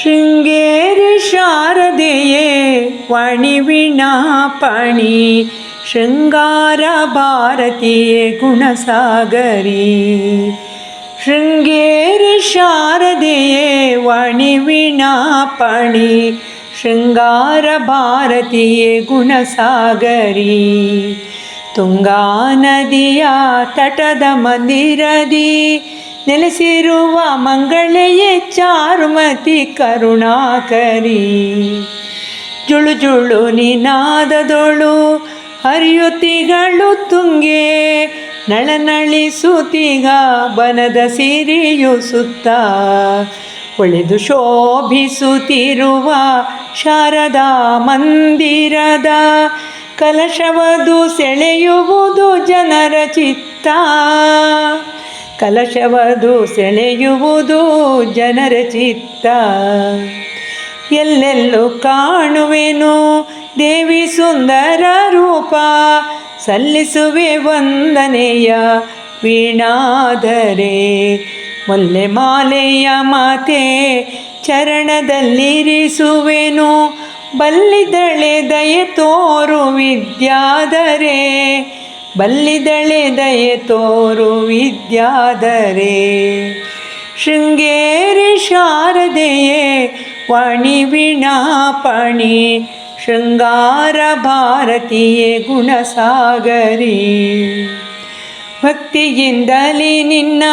ಶೃಂಗೇರಿ ಶಾರದೆಯೇ ವಾಣಿವಿಣಾ ಪಾಣಿ ಶೃಂಗಾರ ಭಾರತೀಯೇ ಗುಣಸಾಗರಿ ಶೃಂಗೇರಿ ಶಾರದೆಯೇ ವಾಣಿವಿಣಾ ಪಾಣಿ ಶೃಂಗಾರ ಭಾರತೀಯೇ ಗುಣಸಾಗರಿ ತುಂಗಾ ನದಿಯ ತಟದ ಮಂದಿರದಿ ನೆಲೆಸಿರುವ ಮಂಗಳೆಯೇ ಚಾರುಮತಿ ಕರುಣಾಕರಿ. ಜುಳು ಜುಳು ನಿನಾದದೊಳು ಹರಿಯುತಿಗಳು ತುಂಗೆ. ನಳನಳಿಸುತ್ತೀಗ ಬನದ ಸಿರಿಯು ಸುತ್ತ. ಒಳೆದು ಶೋಭಿಸುತ್ತಿರುವ ಶಾರದಾ ಮಂದಿರದ ಕಲಶವದು ಸೆಳೆಯುವುದು ಜನರ ಚಿತ್ತ. ಕಲಶವದು ಸೆಳೆಯುವುದು ಜನರ ಚಿತ್ತ. ಎಲ್ಲೆಲ್ಲೂ ಕಾಣುವೆನು ದೇವಿ ಸುಂದರ ರೂಪ. ಸಲ್ಲಿಸುವೆ ವಂದನೆಯ ವೀಣಾದರೆ. ಮೊಲ್ಲೆ ಮಾಲೆಯ ಮಾತೆ ಚರಣದಲ್ಲಿರಿಸುವೆನು. ಬಲ್ಲಿದಳೆ ದಯೆ ತೋರು ವಿದ್ಯಾದರೆ. ಬಲ್ಲಿದಳೆ ದಯೆ ತೋರು ವಿದ್ಯಾದರೆ ಶೃಂಗೇರಿ ಶಾರದೆಯೇ ಪಾಣಿ ಶೃಂಗಾರ ಭಾರತೀಯ ಗುಣಸಾಗರಿ. ಭಕ್ತಿಯಿಂದಲೇ ನಿನ್ನ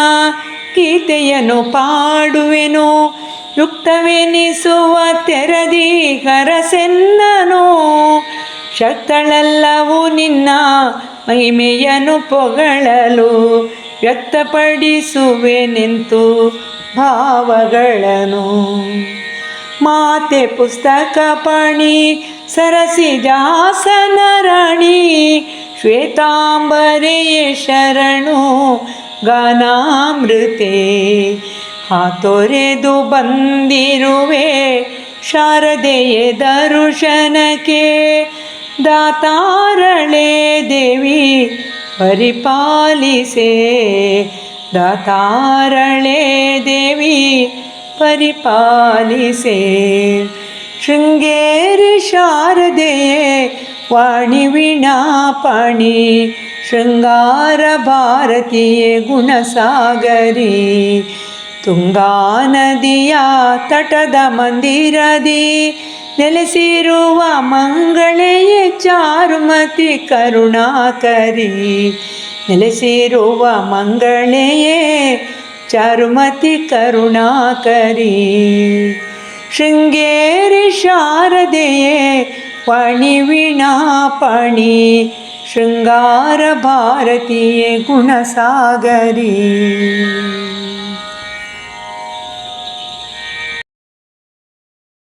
ಗೀತೆಯನ್ನು ಪಾಡುವೆನು, ಯುಕ್ತವೆನಿಸುವ ತೆರದಿ ಕರಸೆನ್ನನು. ಶಕ್ತಳೆಲ್ಲವೂ ನಿನ್ನ ಮಹಿಮೆಯನ್ನು ಪೊಗಳಲು ವ್ಯಕ್ತಪಡಿಸುವೆ ನಿಂತು ಭಾವಗಳನ್ನು. ಮಾತೆ ಪುಸ್ತಕ ಪಾಣಿ ಸರಸಿಜಾಸನ ರಾಣಿ ಶ್ವೇತಾಂಬರೆಯೇ ಶರಣು ಗಾನಾಮೃತೆ ಹಾತೊರೆದು ಬಂದಿರುವೆ ಶಾರದೆಯೇ ದರುಶನಕ್ಕೆ. ದಾತಾರಳೆ ದೇವಿ ಪರಿಪಾಲಿಸೆ ದಾತಾರಳೆ ದೇವಿ ಪರಿಪಾಲಿಸೆ ಶೃಂಗೇರಿ ಶಾರದೆಯೇ ವಾಣಿ ವೀಣಾ ಪಾಣಿ ಶೃಂಗಾರ ಭಾರತೀಯೇ ಗುಣಸಾಗರಿ ತುಂಗಾ ನದಿಯ ತಟದ ಮಂದಿರದಿ ನೆಲೆಸಿರುವ ಮಂಗಳೆಯೇ ಚಾರುಮತಿ ಕರುಣಾಕರಿ ನೆಲೆಸಿರುವ ಮಂಗಳೆಯೇ ಚಾರುಮತಿ ಕರುಣಾಕರಿ ಶೃಂಗೇರಿ ಶಾರದೆಯೇ ವಾಣಿ ವೀಣಾ ಪಾಣಿ ಶೃಂಗಾರ ಭಾರತೀಯೇ ಗುಣಸಾಗರಿ